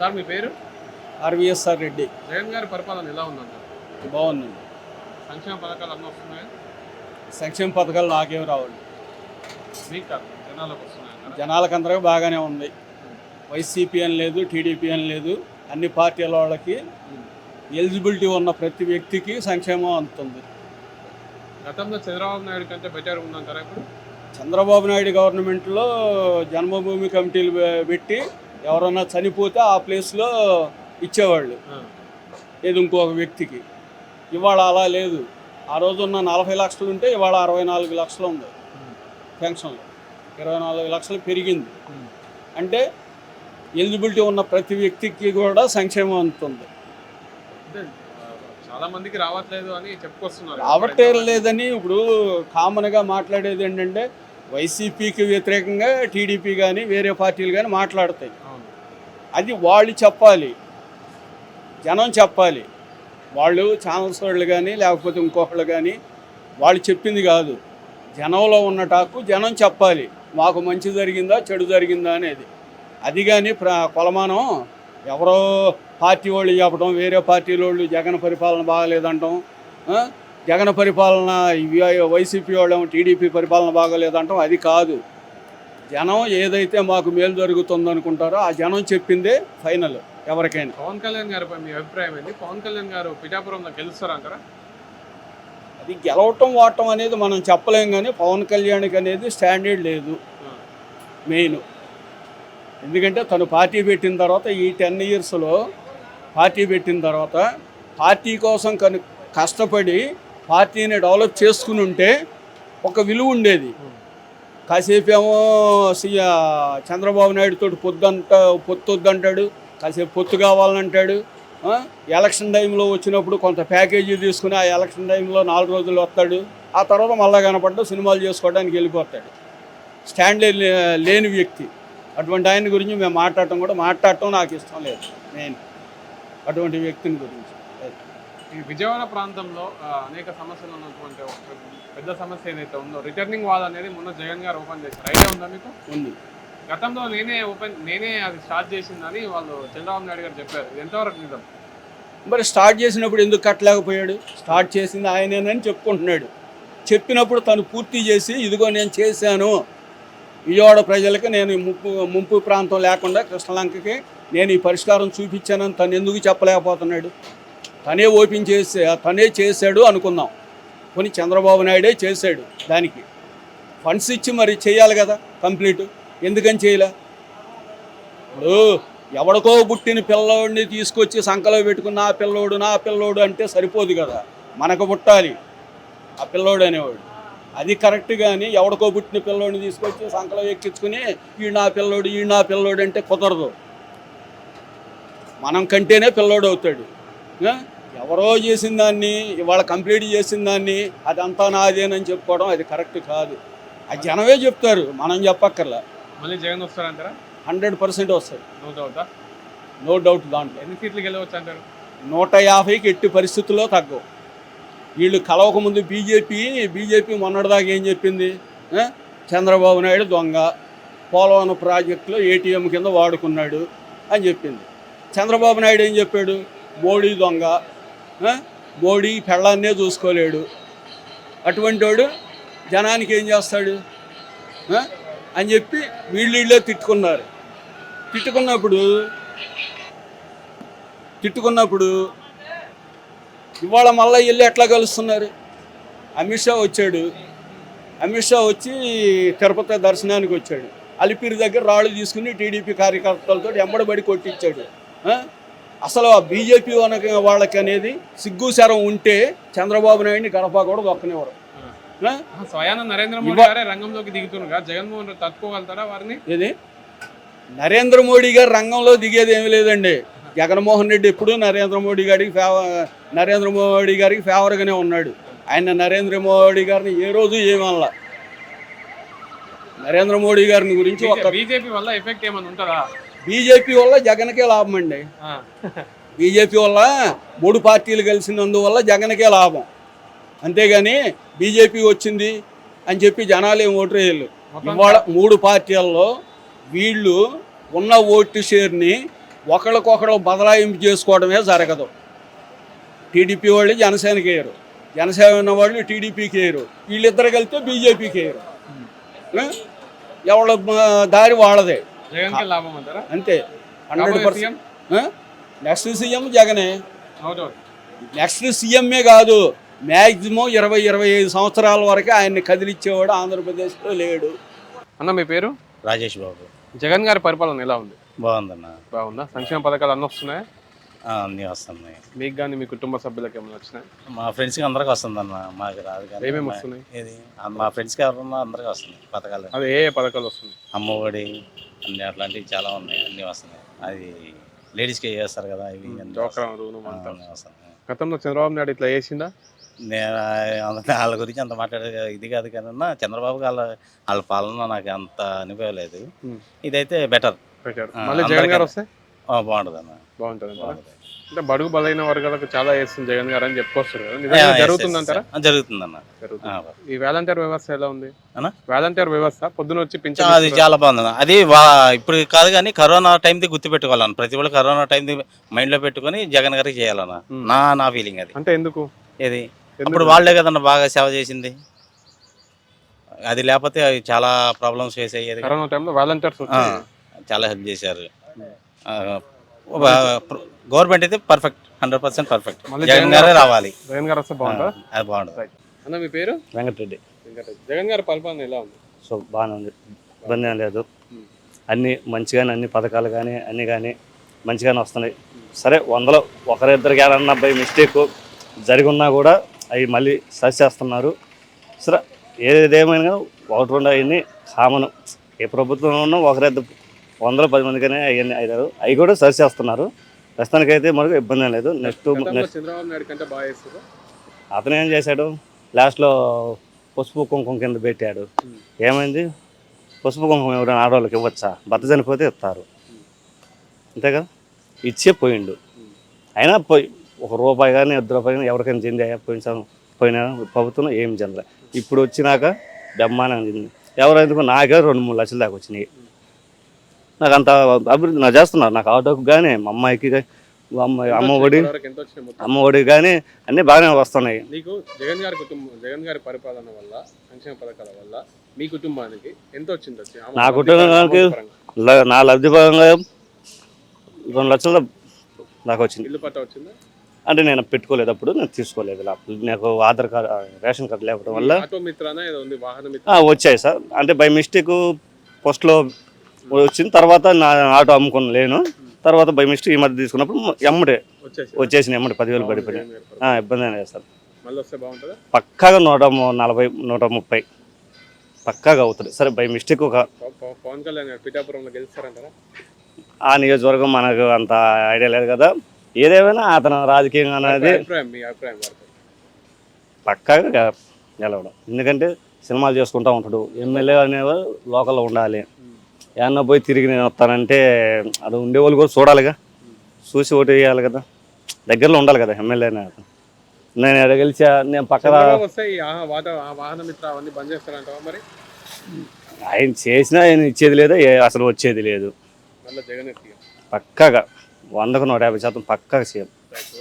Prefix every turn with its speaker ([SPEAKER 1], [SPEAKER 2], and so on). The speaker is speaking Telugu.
[SPEAKER 1] సార్ మీ పేరు?
[SPEAKER 2] ఆర్వీఎస్ఆర్ రెడ్డి.
[SPEAKER 1] జగన్ గారి పరిపాలన ఎలా ఉందంటారు
[SPEAKER 2] బాగుందండి
[SPEAKER 1] సంక్షేమ పథకాలు అన్నీ వస్తున్నాయి?
[SPEAKER 2] సంక్షేమ పథకాలు నాకేం రావాలి
[SPEAKER 1] మీకు కాదు జనాలకు వస్తున్నాయి?
[SPEAKER 2] జనాలకు అందరికీ బాగానే ఉంది. వైసీపీ అని లేదు టీడీపీ అని లేదు అన్ని పార్టీల వాళ్ళకి ఎలిజిబిలిటీ ఉన్న ప్రతి వ్యక్తికి సంక్షేమం అందుతుంది.
[SPEAKER 1] గతంలో చంద్రబాబు నాయుడు కంటే బెటర్ ఉందంటారా ఇప్పుడు?
[SPEAKER 2] చంద్రబాబు నాయుడు గవర్నమెంట్లో జన్మభూమి కమిటీలు పెట్టి ఎవరన్నా చనిపోతే ఆ ప్లేస్లో ఇచ్చేవాళ్ళు. ఏది ఇంకొక వ్యక్తికి. ఇవాళ అలా లేదు. ఆ రోజు ఉన్న నలభై లక్షలు ఉంటే ఇవాళ అరవై నాలుగు లక్షలు ఉంది. పెన్షన్లు. ఇరవై నాలుగు లక్షలు పెరిగింది. అంటే ఎలిజిబిలిటీ ఉన్న ప్రతి వ్యక్తికి కూడా సంక్షేమం అందుతుంది.
[SPEAKER 1] ఆ, చాలా మందికి రావట్లేదు అని చెప్పుకొస్తున్నారు.
[SPEAKER 2] రావటే లేదని ఇప్పుడు కామన్గా మాట్లాడేది ఏంటంటే వైసీపీకి వ్యతిరేకంగా టీడీపీ కానీ వేరే పార్టీలు కానీ మాట్లాడతాయి. అది వాళ్ళు చెప్పాలి. జనం చెప్పాలి. వాళ్ళు ఛానల్స్ వాళ్ళు కానీ లేకపోతే ఇంకొకళ్ళు కానీ వాళ్ళు చెప్పింది కాదు. జనంలో ఉన్న టాకు జనం చెప్పాలి. మాకు మంచి జరిగిందా చెడు జరిగిందా అనేది. అది కానీ ప్ర కొలమానం ఎవరో పార్టీ వాళ్ళు చెప్పడం వేరే పార్టీల వాళ్ళు జగన్ పరిపాలన బాగలేదంటాం జగన్ పరిపాలన వైసీపీ వాళ్ళేమో టీడీపీ పరిపాలన బాగలేదంటాం అది కాదు. జనం ఏదైతే మాకు మేలు జరుగుతుంది అనుకుంటారో ఆ జనం చెప్పిందే ఫైనల్ ఎవరికైనా.
[SPEAKER 1] పవన్ కళ్యాణ్ గారిపై మీ అభిప్రాయం ఏంటి? పవన్ కళ్యాణ్ గారు పిఠాపురంలో గెలుస్తారంటారా
[SPEAKER 2] అది గెలవటం వాడటం అనేది మనం చెప్పలేం కానీ పవన్ కళ్యాణ్కి అనేది స్టాండర్డ్ లేదు. మెయిన్. ఎందుకంటే తను పార్టీ పెట్టిన తర్వాత ఈ టెన్ ఇయర్స్లో పార్టీ పెట్టిన తర్వాత పార్టీ కోసం కను కష్టపడి పార్టీని డెవలప్ చేసుకుని ఉంటే ఒక విలువ ఉండేది. కాసేపు ఏమో సీఎ చంద్రబాబు నాయుడు తోటి పొద్దంట పొత్తు వద్దంటాడు కాసేపు పొత్తు కావాలంటాడు ఎలక్షన్ టైంలో వచ్చినప్పుడు కొంత ప్యాకేజీ తీసుకుని ఆ ఎలక్షన్ టైంలో నాలుగు రోజులు వస్తాడు ఆ తర్వాత మళ్ళా కనపడ్డా సినిమాలు చేసుకోవడానికి వెళ్ళిపోతాడు. స్టాండ్ లే- లేని వ్యక్తి. అటువంటి ఆయన గురించి మేము మాట్లాడటం కూడా మాట్లాడటం నాకు ఇష్టం లేదు నేను అటువంటి వ్యక్తిని గురించి.
[SPEAKER 1] ఈ విజయవాడ ప్రాంతంలో అనేక సమస్యలు ఉన్నటువంటి పెద్ద సమస్య ఏదైతే ఉందో రిటర్నింగ్ వాల్ అనేది మొన్న జగన్ గారు ఓపెన్ చేశారు. ఐడియా ఉందా మీకు?
[SPEAKER 2] ఉంది.
[SPEAKER 1] గతంలో నేనే ఓపెన్ నేనే అది స్టార్ట్ చేసిందని వాళ్ళు చంద్రబాబు నాయుడు గారు చెప్పారు. ఇది ఎంతవరకు నిజం?
[SPEAKER 2] మరి స్టార్ట్ చేసినప్పుడు ఎందుకు కట్టలేకపోయాడు? స్టార్ట్ చేసింది ఆయనేనని చెప్పుకుంటున్నాడు. చెప్పినప్పుడు తను పూర్తి చేసి ఇదిగో నేను చేశాను. విజయవాడ ప్రజలకు నేను ఈ ముప్పు ముంపు ప్రాంతం లేకుండా కృష్ణలంకకి నేను ఈ పరిష్కారం చూపించానని తను ఎందుకు చెప్పలేకపోతున్నాడు? తనే ఓపెన్ చేసే తనే చేశాడు అనుకుందాం. కొని చంద్రబాబు నాయుడే చేశాడు దానికి. ఫండ్స్ ఇచ్చి మరి చేయాలి కదా కంప్లీట్. ఎందుకని చేయలే? ఇప్పుడు ఎవడికో పుట్టిన పిల్లోడిని తీసుకొచ్చి సంకలో పెట్టుకుని నా పిల్లోడు నా పిల్లోడు అంటే సరిపోదు కదా. మనకు పుట్టాలి. ఆ పిల్లోడు అనేవాడు. అది కరెక్ట్ కానీ ఎవడికో పుట్టిన పిల్లోడిని తీసుకొచ్చి సంకలో ఎక్కించుకుని ఈ నా పిల్లోడు ఈ నా పిల్లోడు అంటే కుదరదు. మనం కంటేనే పిల్లోడు అవుతాడు. ఎవరో చేసిన దాన్ని ఇవాళ కంప్లీట్ చేసిన దాన్ని అదంతా నాదేనని చెప్పుకోవడం అది కరెక్ట్ కాదు. అది జనమే చెప్తారు మనం చెప్పక్కర్లా.
[SPEAKER 1] మళ్ళీ జగన్ వస్తారంటారా
[SPEAKER 2] హండ్రెడ్ పర్సెంట్ వస్తుంది
[SPEAKER 1] నో డౌటా?
[SPEAKER 2] నో డౌట్ దాంట్లో.
[SPEAKER 1] ఎన్ని సీట్లు గెలవచ్చు అంటారు
[SPEAKER 2] నూట యాభైకి ఎట్టి పరిస్థితుల్లో తగ్గవు. వీళ్ళు కలవకముందు బీజేపీ బీజేపీ మొన్నటిదాకా ఏం చెప్పింది? ఆ? చంద్రబాబు నాయుడు దొంగ. పోలవరం ప్రాజెక్టులో ఏటీఎం కింద వాడుకున్నాడు అని చెప్పింది. చంద్రబాబు నాయుడు ఏం చెప్పాడు? మోడీ దొంగ మోడీ పెళ్ళాన్నే చూసుకోలేడు. అటువంటి వాడు జనానికి ఏం చేస్తాడు? అని చెప్పి వీళ్ళు వీళ్ళే తిట్టుకున్నారు. తిట్టుకున్నప్పుడు తిట్టుకున్నప్పుడు ఇవాళ మళ్ళీ వెళ్ళి ఎట్లా కలుస్తున్నారు? అమిత్ షా వచ్చాడు. అమిత్ షా వచ్చి తిరుపతి దర్శనానికి వచ్చాడు. అలిపిరి దగ్గర రాళ్ళు తీసుకుని టీడీపీ కార్యకర్తలతో ఎంబడబడి కొట్టించాడు. అసలు ఆ బీజేపీ వాళ్ళకి అనేది సిగ్గు శరం ఉంటే చంద్రబాబు నాయుడిని గడప కూడా దొక్కనివ్వరు.
[SPEAKER 1] స్వయాన నరేంద్ర మోడీ గారే రంగంలోకి దిగుతున్నారు జగన్మోహన్ రెడ్డి తట్టుకోగలుగుతారా వారిని?
[SPEAKER 2] ఏది? నరేంద్ర మోడీ గారు రంగంలో దిగేది ఏమీ లేదండి. జగన్మోహన్ రెడ్డి ఎప్పుడూ నరేంద్ర మోడీ గారికి ఫేవ నరేంద్ర మోడీ గారికి ఫేవర్గానే ఉన్నాడు. ఆయన నరేంద్ర మోడీ గారిని ఏ రోజు ఏమనలా. నరేంద్ర మోడీ గారిని గురించి ఒక
[SPEAKER 1] బీజేపీ వల్ల ఎఫెక్ట్ ఏమైనా ఉంటుందా?
[SPEAKER 2] బీజేపీ వల్ల జగన్కే లాభం అండి. బీజేపీ వల్ల మూడు పార్టీలు కలిసినందువల్ల జగన్కే లాభం. అంతేగాని బీజేపీ వచ్చింది అని చెప్పి జనాలు ఏం ఓటు వేయలు ఇవాళ మూడు పార్టీల్లో వీళ్ళు ఉన్న ఓటు షేర్ని ఒకళ్ళకొకళ్ళు బదలాయింపు చేసుకోవడమే జరగదు. టీడీపీ వాళ్ళు జనసేనకి వేయరు. జనసేన ఉన్న వాళ్ళు టీడీపీకి వేయరు. వీళ్ళిద్దరు కలిస్తే బీజేపీకి వేయరు? ఎవళ్ళ ఆ, దారి వాళ్ళదే.
[SPEAKER 1] జగన్కి లాభం అంటారా?
[SPEAKER 2] అంతే. Hundred percent. నెక్స్ట్ సీఎం జగనే. నెక్స్ట్ సీఎంఏ కాదు. మ్యాక్సిమం ఇరవై ఇరవై ఐదు సంవత్సరాల వరకు ఆయన్ని కదిలిచ్చేవాడు ఆంధ్రప్రదేశ్లో లేడు.
[SPEAKER 1] అన్న మీ పేరు?
[SPEAKER 3] రాజేష్ బాబు.
[SPEAKER 1] జగన్ గారి పరిపాలన ఎలా ఉంది?
[SPEAKER 3] బాగుందన్న.
[SPEAKER 1] బాగుందా? సంక్షేమ పథకాలు అన్నీ వస్తున్నాయి?
[SPEAKER 3] అన్నీ వస్తున్నాయి.
[SPEAKER 1] మీకు కానీ మీ కుటుంబ సభ్యులకు ఏమైనా వచ్చినాయి?
[SPEAKER 3] మా ఫ్రెండ్స్కి అందరికి వస్తుందన్న. మాకు రాదు కానీ
[SPEAKER 1] ఏమేమి
[SPEAKER 3] మా-
[SPEAKER 1] వస్తున్నాయి?
[SPEAKER 3] మా ఫ్రెండ్స్కి ఎవరున్నా అందరికి వస్తున్నాయి పథకాలు.
[SPEAKER 1] అదే ఏ ఏ పథకాలు వస్తున్నాయి?
[SPEAKER 3] అమ్మఒడి అన్ని అట్లాంటివి చాలా ఉన్నాయి. అన్నీ వస్తున్నాయి. అది లేడీస్కి చేస్తారు కదా ఇవి.
[SPEAKER 1] గతంలో చంద్రబాబు నాయుడు ఇట్లా చేసిందా
[SPEAKER 3] నేను వాళ్ళ గురించి అంత మాట్లాడే ఇది కాదు కానీ చంద్రబాబు వాళ్ళ వాళ్ళ పాలన నాకు అంత అనిపించలేదు. ఇదైతే బెటర్. బాగుంటుంది అన్న?
[SPEAKER 1] బాగుంటుంది. అంటే బడుగు బలైన వర్గాలకు చాలా చేస్తుంది జగన్ గారు అని చెప్పుకొస్తారు కదా. జరుగుతుంది.
[SPEAKER 3] ఆ,
[SPEAKER 1] ఈ వాలంటీర్ వ్యవస్థ ఎలా ఉంది?
[SPEAKER 3] అన్నా?
[SPEAKER 1] వాలంటీర్ వ్యవస్థ పొద్దున వచ్చి పింఛన్
[SPEAKER 3] అది చాలా బాగుంది అన్న. అది ఇప్పుడు కాదు కానీ కరోనా టైంది గుర్తు పెట్టుకోవాలన్న ప్రతి ఒళ్ళు కరోనా టైంది మైండ్లో పెట్టుకొని జగన్ గారికి చేయాలన్న. నా నా ఫీలింగ్ అది.
[SPEAKER 1] అంటే ఎందుకు?
[SPEAKER 3] ఏది? అప్పుడు వాళ్ళే కదన్న బాగా సేవ చేసింది. అది లేకపోతే అవి చాలా ప్రాబ్లమ్స్ ఫేస్ అయ్యేది.
[SPEAKER 1] కరోనా టైంలో వాలంటీర్స్
[SPEAKER 3] ఆ,
[SPEAKER 1] వచ్చి
[SPEAKER 3] చాలా హెల్ప్ చేశారు. గవర్నమెంట్ అయితే perfect hundred percent perfect. Jagan గారే రావాలి.
[SPEAKER 1] జగన్ గారు వస్తే బాగుంటుందా?
[SPEAKER 3] అది బాగుంటుంది.
[SPEAKER 1] అన్న మీ పేరు?
[SPEAKER 4] వెంకటరెడ్డి.
[SPEAKER 1] జగన్ గారి పరిపాలన ఎలా ఉంది?
[SPEAKER 4] సో బాగానే ఉంది. ఇబ్బంది ఏం లేదు. అన్ని మంచిగానే అన్ని పథకాలు కానీ అన్ని కానీ మంచిగానే వస్తున్నాయి. సరే వందలో ఒకరిద్దరికి ఏదన్నా బై మిస్టేక్ జరిగి ఉన్నా కూడా అవి మళ్ళీ సరి చేస్తున్నారు. సరే ఏదేమైనా కానీ ఒకటి రెండు అవన్నీ కామన్. ఏ ప్రభుత్వం ఉన్నా ఒకరిద్దరు వందల పది మందికనే అవన్నీ అయినారు. అవి కూడా సరి చేస్తున్నారు. ప్రస్తుతానికైతే మనకు ఇబ్బంది లేదు. నెక్స్ట్ అతను ఏం చేశాడు? లాస్ట్లో పసుపు కుంకుమ కింద పెట్టాడు. ఏమైంది? పసుపు కుంకుమ ఎవరైనా ఆడవాళ్ళకి ఇవ్వచ్చా? భర్త చనిపోతే ఇస్తారు. అంతే కదా? ఇచ్చే పోయిండు. అయినా పోయి ఒక రూపాయి కానీ ఇద్దరు రూపాయి కానీ ఎవరికైనా చెందాయా పోయిన పోయిన ప్రభుత్వం ఏం చెందలే ఇప్పుడు వచ్చినాక బ్రహ్మాండంగా చెందింది. ఎవరైందుకు నాకే రెండు మూడు లక్షల దాకా వచ్చినాయి. నాకు అంత అభివృద్ధి నాకు చేస్తున్నారు. నాకు ఆటోకి కానీ మా అమ్మాయికి అమ్మ ఒడి
[SPEAKER 1] ఇప్పటివరకు ఎంత వచ్చినాయి మొత్తం?
[SPEAKER 4] అమ్మ ఒడి కానీ అన్నీ బాగానే వస్తున్నాయి.
[SPEAKER 1] నీకు జగన్ గారి కుటుంబం జగన్ గారి పరిపాలన వల్ల సంక్షేమ పథకాల వల్ల మీ కుటుంబానికి ఎంత వచ్చింది? వచ్చి
[SPEAKER 4] నా కుటుంబానికి నా లబ్ధి భాగంగా రెండు లక్షల దాకా వచ్చింది.
[SPEAKER 1] ఇల్లు పట్ట వచ్చిందా?
[SPEAKER 4] అంటే నేను పెట్టుకోలేదు అప్పుడు నేను తీసుకోలేదు. నాకు ఆధార్ కార్డు రేషన్ కార్డు లేకపోవడం వల్ల వచ్చాయి సార్. అంటే బై మిస్టేక్ ఫస్ట్లో వచ్చిన తర్వాత నా ఆటో అమ్ముకుని లేను. తర్వాత బై మిస్టేక్ ఈ మధ్య తీసుకున్నప్పుడు ఎమ్మడే
[SPEAKER 1] వచ్చేసి
[SPEAKER 4] వచ్చేసిన ఎమ్మడి పదివేలు. ఆ, ఇబ్బంది లేదు సార్. పక్కాగా నూట నలభై నూట ముప్పై. పక్కాగా అవుతుంది. సరే బై మిస్టేక్ ఒక ఆ నియోజకవర్గం మనకు అంత ఐడియా లేదు కదా. ఏదేమైనా అతను రాజకీయంగా అనేది పక్కాగా గెలవడం. ఎందుకంటే సినిమాలు చేసుకుంటూ ఉంటాడు. ఎమ్మెల్యే అనేవారు లోకల్లో ఉండాలి. ఏమన్నా పోయి తిరిగి నేను వస్తానంటే అది ఉండేవాళ్ళు కూడా చూడాలిగా. చూసి ఓటు వేయాలి కదా. దగ్గరలో ఉండాలి కదా ఎమ్మెల్యే నేను ఎక్కడ గెలిచా? నేను పక్కన ఆయన చేసినా ఆయన ఇచ్చేది లేదు? అసలు వచ్చేది లేదు. పక్కాగా వందకు నూట యాభై శాతం పక్కాగా చేయాలి